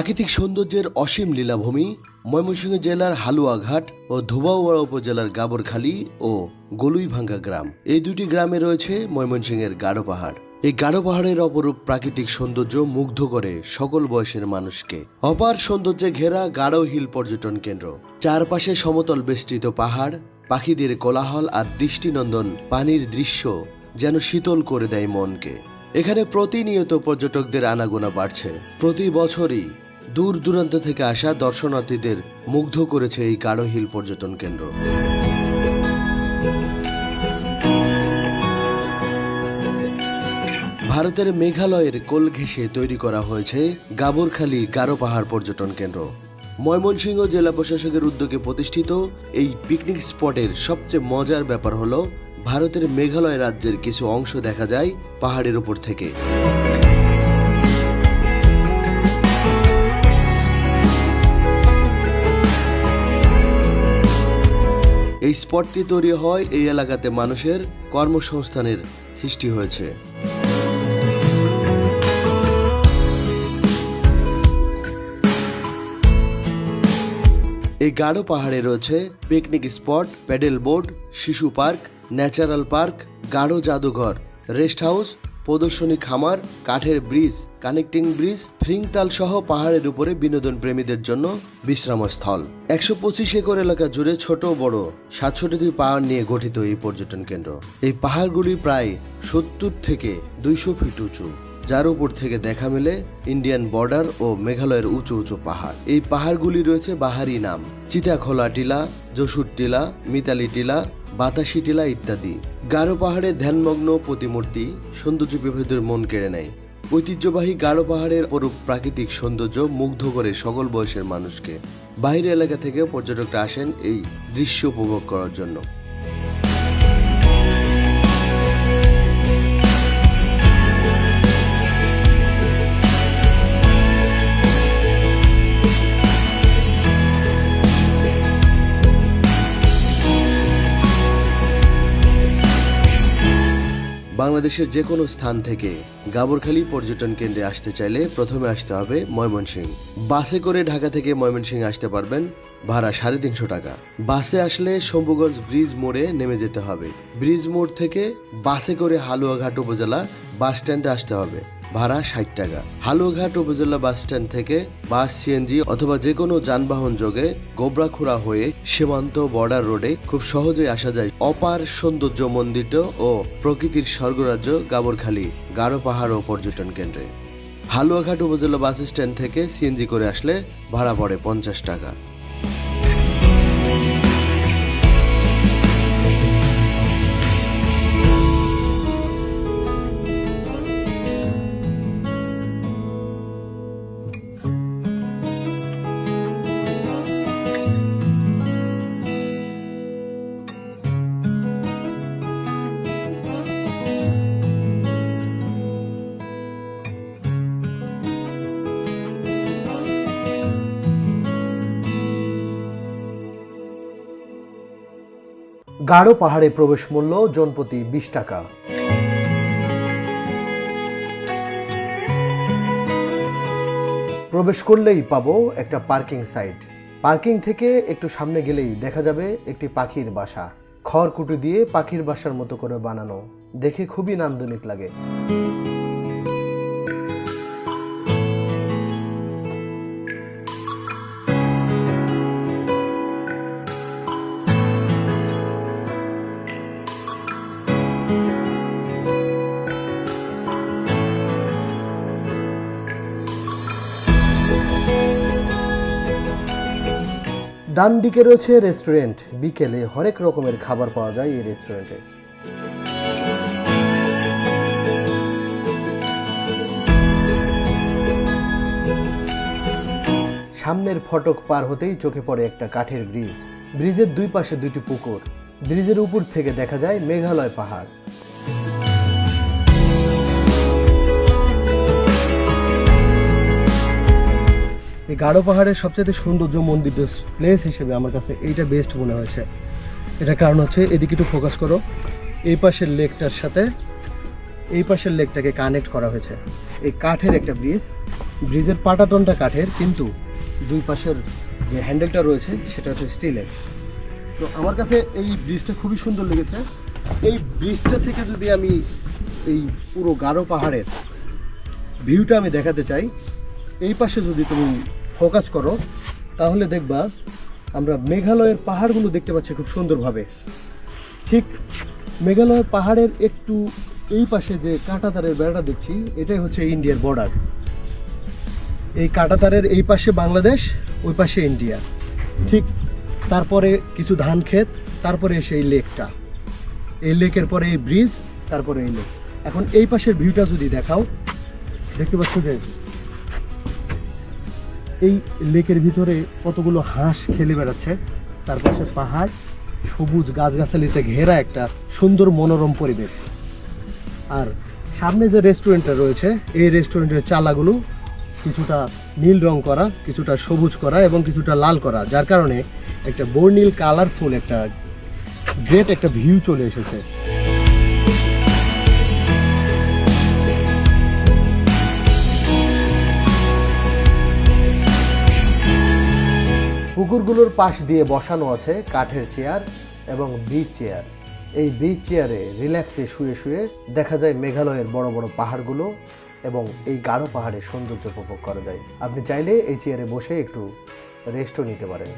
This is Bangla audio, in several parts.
প্রাকৃতিক সৌন্দর্যের অসীম লীলাভূমি ময়মনসিংহ জেলার হালুয়াঘাট ও ধোবাউড়া উপজেলার গাবরখালী ও গলুইভাঙ্গা গ্রাম। এই দুটি গ্রামে রয়েছে ময়মনসিংহের গাঢ় পাহাড়। এই গাঢ় পাহাড়ের অপরূপ প্রাকৃতিক সৌন্দর্য মুগ্ধ করে সকল বয়সের মানুষকে। অপার সৌন্দর্যে ঘেরা গাঢ় হিল পর্যটন কেন্দ্র। চারপাশে সমতল বেষ্টিত পাহাড়, পাখিদের কোলাহল আর দৃষ্টিনন্দন পানির দৃশ্য যেন শীতল করে দেয় মনকে। এখানে প্রতিনিয়ত পর্যটকদের আনাগোনা বাড়ছে। প্রতি বছরই দূর দূরান্ত থেকে আসা দর্শনার্থীদের মুগ্ধ করেছে এই গাঢ় হিল পর্যটন কেন্দ্র। ভারতের মেঘালয়ের কোল ঘেঁষে তৈরি করা হয়েছে গাবরখালী গারো পাহাড় পর্যটন কেন্দ্র। ময়মনসিংহ জেলা প্রশাসকের উদ্যোগে প্রতিষ্ঠিত এই পিকনিক স্পটের সবচেয়ে মজার ব্যাপার হলো, ভারতের মেঘালয় রাজ্যের কিছু অংশ দেখা যায় পাহাড়ের উপর থেকে। এই স্পটটি তৈরি হয় এই এলাকাতে মানুষের কর্মসংস্থানের সৃষ্টি হয়েছে। এই গাঢ় পাহাড়ে রয়েছে পিকনিক স্পট প্যাডেল বোর্ড শিশু পার্ক ন্যাচারাল পার্ক গাঢ় জাদুঘর রেস্ট হাউস প্রদর্শনী খামার, কাঠের ব্রিজ, কানেক্টিং ব্রিজ, ফ্রিংতাল সহ পাহাড়ের উপরে বিনোদন প্রেমীদের জন্য বিশ্রামস্থল। একশো পঁচিশ একর এলাকা জুড়ে ছোট বড় সাতষট্টি পাহাড় নিয়ে গঠিত এই পর্যটন কেন্দ্র। এই পাহাড়গুলি প্রায় সত্তর থেকে দুইশো ফিট উঁচু, যার উপর থেকে দেখা মেলে ইন্ডিয়ান বর্ডার ও মেঘালয়ের উঁচু উঁচু পাহাড়। এই পাহাড়গুলি রয়েছে বাহারি নাম, চিতাখোলা টিলা, যশুর টিলা, মিতালি টিলা বাতাসি টিলা ইত্যাদি। গারো পাহাড়ে ধ্যানমগ্ন প্রতিমূর্তি সৌন্দর্য বিভেদের মন কেড়ে নেয়। ঐতিহ্যবাহী গারো পাহাড়ের অরূপ প্রাকৃতিক সৌন্দর্য মুগ্ধ করে সকল বয়সের মানুষকে। বাইরের এলাকা থেকে পর্যটকরা আসেন এই দৃশ্য উপভোগ করার জন্য। বাংলাদেশের যে কোনো স্থান থেকে গাবরখালী পর্যটন কেন্দ্রে আসতে চাইলে প্রথমে আসতে হবে ময়মনসিং। বাসে করে ঢাকা থেকে ময়মনসিং আসতে পারবেন ভাড়া সাড়ে তিনশো টাকা। বাসে আসলে শম্ভুগঞ্জ ব্রিজ মোড়ে নেমে যেতে হবে। ব্রিজ মোড় থেকে বাসে করে হালুয়াঘাট উপজেলা বাস স্ট্যান্ডে আসতে হবে। ভাড়া ষাট টাকা। হালুয়াঘাট উপজেলা বাস স্ট্যান্ড থেকে বাস, সিএনজি অথবা যে কোনো যানবাহন যোগে গোবরাখুড়া হয়ে সীমান্ত বর্ডার রোডে খুব সহজেই আসা যায়। অপার সৌন্দর্য মন্ডিত ও প্রকৃতির স্বর্গরাজ্য গাবরখালী গাঢ় পাহাড় ও পর্যটন কেন্দ্রে। হালুয়াঘাট উপজেলা বাস স্ট্যান্ড থেকে সিএনজি করে আসলে ভাড়া পড়ে পঞ্চাশ টাকা। গাঢ় পাহাড়ে প্রবেশ মূল্য জনপ্রতি বিশ টাকা। প্রবেশ করলেই পাব একটা পার্কিং সাইট। পার্কিং থেকে একটু সামনে গেলেই দেখা যাবে একটি পাখির বাসা। খড়কুটি দিয়ে পাখির বাসার মতো করে বানানো। দেখে খুবই নান্দনিক লাগে। ডান দিকে রয়েছে রেস্টুরেন্ট। বিকেলে হরেক রকমের খাবার পাওয়া যায় এই রেস্টুরেন্টে। সামনের ফটক পার হতেই চোখে পড়ে একটা কাঠের ব্রিজ। ব্রিজের দুই পাশে দুইটি পুকুর। ব্রিজের উপর থেকে দেখা যায় মেঘালয় পাহাড়। গাঢ় পাহাড়ের সবচেয়ে সৌন্দর্য মন্দির প্লেস হিসেবে আমার কাছে এইটা বেস্ট মনে হয়েছে। এটার কারণ হচ্ছে এদিকে একটু ফোকাস করো। এই পাশের লেকটার সাথে এই পাশের লেকটাকে কানেক্ট করা হয়েছে। এই কাঠের একটা ব্রিজ ব্রিজের পাটাটনটা কাঠের, কিন্তু দুই পাশের যে হ্যান্ডেলটা রয়েছে, সেটা হচ্ছে স্টিলের তো আমার কাছে এই ব্রিজটা খুবই সুন্দর লেগেছে। এই ব্রিজটা থেকে যদি আমি এই পুরো গাঢ় পাহাড়ের ভিউটা আমি দেখাতে চাই, এই পাশে যদি তুমি ফোকাস করো, তাহলে দেখবা আমরা মেঘালয়ের পাহাড়গুলো দেখতে পাচ্ছি খুব সুন্দরভাবে। ঠিক মেঘালয় পাহাড়ের একটু এই পাশে যে কাঁটাতারের বেড়াটা দেখছি, এটাই হচ্ছে ইন্ডিয়ার বর্ডার এই কাঁটাতারের এই পাশে বাংলাদেশ, ওই পাশে ইন্ডিয়া। ঠিক তারপরে কিছু ধান ক্ষেত, তারপরে এসে এই লেকটা। এই লেকের পরে এই ব্রিজ তারপরে এই লেক এখন এই পাশের ভিউটা যদি দেখাও, দেখতে পাচ্ছ যে এই লেকের ভিতরে কতগুলো হাঁস খেলে বেড়াচ্ছে, তার পাশে পাহাড়, সবুজ গাছগাছালিতে ঘেরা একটা সুন্দর মনোরম পরিবেশ। আর সামনে যে রেস্টুরেন্টটা রয়েছে, এই রেস্টুরেন্টের চালাগুলো কিছুটা নীল রং করা, কিছুটা সবুজ করা এবং কিছুটা লাল করা, যার কারণে একটা বর্ণিল, কালারফুল একটা গ্রেট একটা ভিউ চলে এসেছে। পুকুরগুলোর পাশ দিয়ে বসানো আছে কাঠের চেয়ার এবং বিচ চেয়ার এই বিচ চেয়ারে রিল্যাক্সে শুয়ে শুয়ে দেখা যায় মেঘালয়ের বড় বড় পাহাড়গুলো এবং এই গাঢ় পাহাড়ের সৌন্দর্য উপভোগ করা যায়। আপনি চাইলে এই চেয়ারে বসে একটু রেস্টও নিতে পারেন।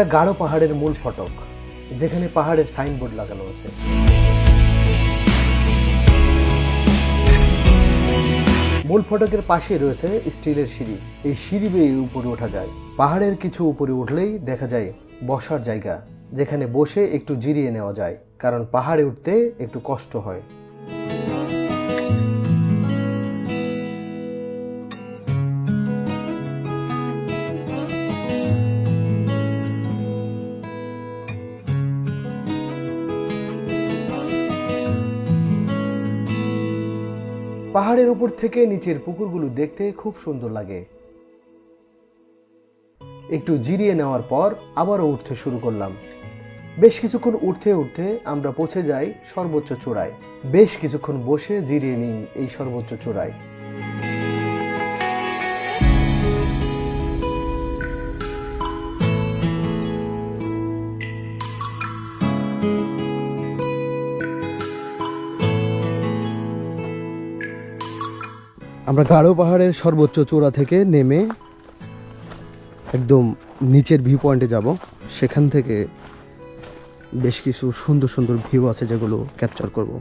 এটা গাঢ় পাহাড়ের মূল ফটক, যেখানে পাহাড়ের সাইনবোর্ড লাগানো আছে। মূল ফটকের পাশে রয়েছে স্টিলের সিঁড়ি। এই সিঁড়ি বেয়ে উপরে ওঠা যায়। পাহাড়ের কিছু উপরে উঠলেই দেখা যায় বসার জায়গা, যেখানে বসে একটু জিরিয়ে নেওয়া যায়, কারণ পাহাড়ে উঠতে একটু কষ্ট হয়। পাহাড়ের উপর থেকে নিচের পুকুরগুলো দেখতে খুব সুন্দর লাগে। একটু জিরিয়ে নেওয়ার পর আবারও উঠতে শুরু করলাম। বেশ কিছুক্ষণ উঠতে উঠতে আমরা পৌঁছে যাই সর্বোচ্চ চূড়ায়। বেশ কিছুক্ষণ বসে জিরিয়ে নিই এই সর্বোচ্চ চূড়ায়। আমরা গাঢ় পাহাড়ের সর্বোচ্চ চূড়া থেকে নেমে একদম নিচের ভিউ পয়েন্টে যাব। সেখান থেকে বেশ কিছু সুন্দর সুন্দর ভিউ আছে যেগুলো ক্যাপচার করব।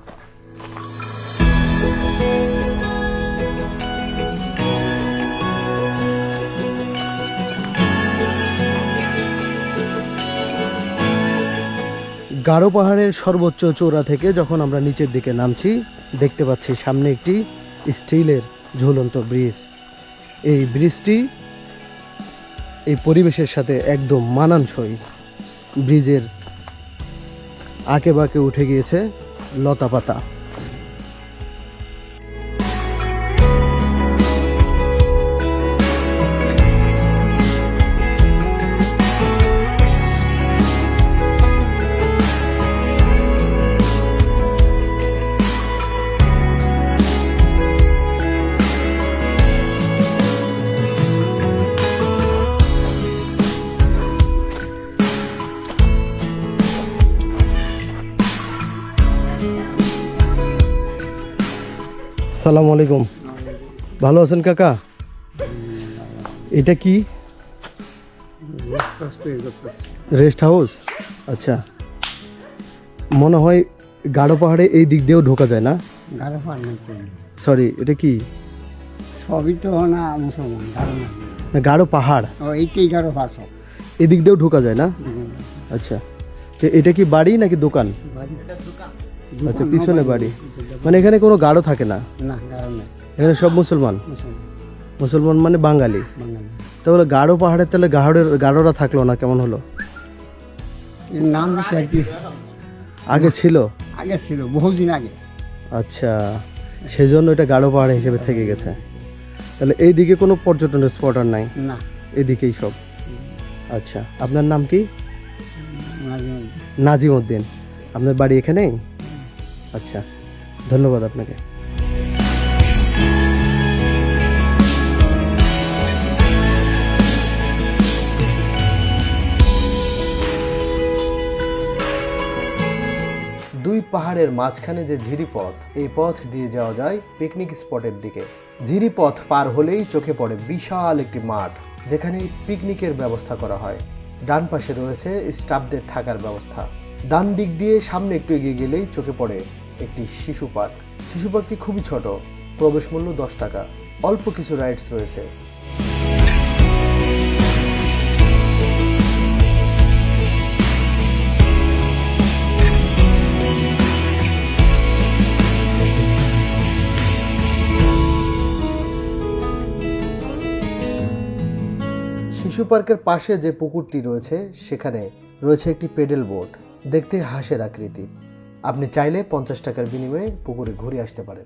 গাঢ় পাহাড়ের সর্বোচ্চ চূড়া থেকে যখন আমরা নিচের দিকে নামছি, দেখতে পাচ্ছি সামনে একটি স্টিলের ঝুলন্ত ব্রিজ। এই ব্রিজটি এই পরিবেশের সাথে একদম মানানসই। ব্রিজের আঁকে বাঁকে উঠে গিয়েছে লতা পাতা সালাম আলাইকুম। ভালো আছেন কাকা? এটা কি? রেস্ট হাউস আচ্ছা। মনে হয় গাঢ় পাহাড়ে এই দিক দিয়েও ঢোকা যায় না। সরি এটা কি? সবই তো না মুসলমান না। গাঢ় পাহাড়? এইটাই পার সব। এদিক দিয়েও ঢোকা যায় না? আচ্ছা। এটা কি বাড়ি নাকি দোকান? আচ্ছা পিছনে বাড়ি। মানে এখানে কোনো গাঢ় থাকে না? এখানে সব মুসলমান? মুসলমান। মানে বাঙালি। তাহলে গাঢ় পাহাড়ের তাহলে গাঢ়ের গাঢ়রা থাকল না কেমন হলো? নাম আগে ছিল? আগে ছিল বহুদিন আগে। আচ্ছা সেজন্য এটা গাঢ় পাহাড় হিসেবে থেকে গেছে। তাহলে এই দিকে কোনো পর্যটনের স্পট আর নাই? না। এদিকেই সব। আচ্ছা আপনার নাম কি? নাজিম উদ্দিন আপনার বাড়ি এখানেই? আচ্ছা ধন্যবাদ আপনাকে। দুই পাহাড়ের মাঝখানে যে ঝিরি পথ এই পথ দিয়ে যাওয়া যায় পিকনিক স্পটের দিকে। ঝিরি পথ পার হলেই চোখে পড়ে বিশাল একটি মাঠ যেখানে পিকনিকের ব্যবস্থা করা হয়। ডান পাশে রয়েছে স্টাফদের থাকার ব্যবস্থা। ডান দিক দিয়ে সামনে একটু এগিয়ে গেলেই চোখে পড়ে একটি শিশু পার্ক। শিশু পার্কটি খুবই ছোট, প্রবেশ মূল্য দশ টাকা। অল্প কিছু রাইডস রয়েছে। শিশু পার্কের পাশে যে পুকুরটি রয়েছে, সেখানে রয়েছে একটি পেডেল বোট। দেখতে হাঁসের আকৃতির আপনি চাইলে পঞ্চাশ টাকার বিনিময়ে পুকুরে ঘুরে আসতে পারেন।